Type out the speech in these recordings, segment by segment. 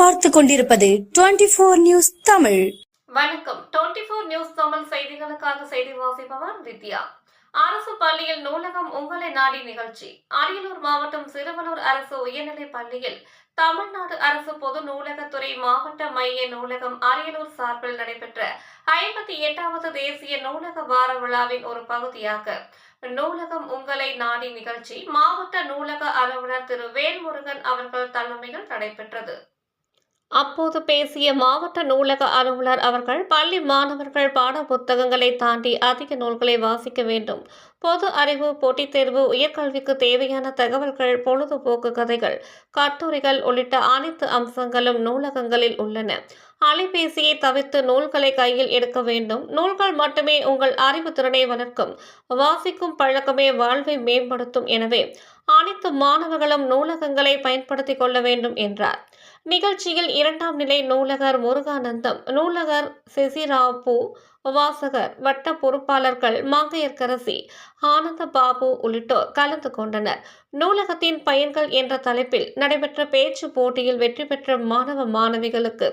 பார்த்து கொண்டிருப்பது twenty four news Tamil. வணக்கம். டுவெண்டி போர் நியூஸ் தமிழ் செய்திகளுக்காக செய்தி வாசிப்பவர் வித்யா. அரசு பள்ளியில் நூலகம் உங்களை நாடி நிகழ்ச்சி. அரியலூர் மாவட்டம் சிறுவலூர் அரசு உயர்நிலைப் பள்ளியில் தமிழ்நாடு அரசு பொது நூலகத்துறை மாவட்ட மைய நூலகம் அரியலூர் சார்பில் நடைபெற்ற ஐம்பத்தி எட்டாவது தேசிய நூலக வார விழாவின் ஒரு பகுதியாக நூலகம் உங்களை நாடி நிகழ்ச்சி மாவட்ட நூலக அலுவலர் திரு வேல்முருகன் அவர்கள் தலைமையில் நடைபெற்றது. அப்போது பேசிய மாவட்ட நூலக அலுவலர் அவர்கள் பள்ளி மாணவர்கள் பாட புத்தகங்களை தாண்டி அதிக நூல்களை வாசிக்க வேண்டும். பொது அறிவு போட்டித் தேர்வு உயர்கல்விக்கு தேவையான தகவல்கள் பொழுதுபோக்கு கதைகள் கட்டுரைகள் உள்ளிட்ட அனைத்து அம்சங்களும் நூலகங்களில் உள்ளன. அலைபேசியை தவிர்த்து நூல்களை கையில் எடுக்க வேண்டும். நூல்கள் மட்டுமே உங்கள் அறிவு திறனை வளர்க்கும் வாசிக்கும் பழக்கமே வாழ்வை மேம்படுத்தும் எனவே அனைத்து மாணவர்களும் நூலகங்களை பயன்படுத்திக் கொள்ள வேண்டும் என்றார். நிகழ்ச்சியில் இரண்டாம் நிலை நூலகர் முருகானந்தம் நூலகர் சிசிராபு வாசகர் வட்ட பொறுப்பாளர்கள் மாங்கையர்கரசி ஆனந்த பாபு உள்ளிட்டோர் கலந்து கொண்டனர். நூலகத்தின் பயன்கள் என்ற தலைப்பில் நடைபெற்ற பேச்சு போட்டியில் வெற்றி பெற்ற மாணவ மாணவிகளுக்கு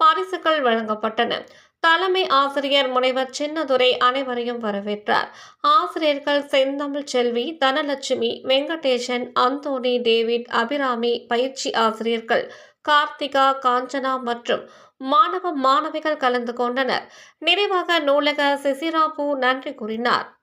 பரிசுகள் வழங்கப்பட்டன. தலைமை ஆசிரியர் முனைவர் சின்னதுரை அனைவரையும் வரவேற்றார். ஆசிரியர்கள் செந்தமிழ் செல்வி தனலட்சுமி வெங்கடேசன் அந்தோணி டேவிட் அபிராமி பயிற்சி ஆசிரியர்கள் கார்த்திகா காஞ்சனா மற்றும் மாணவ மாணவிகள் கலந்து கொண்டனர். நிறைவாக நூலக சிசிராபு நன்றி கூறினார்.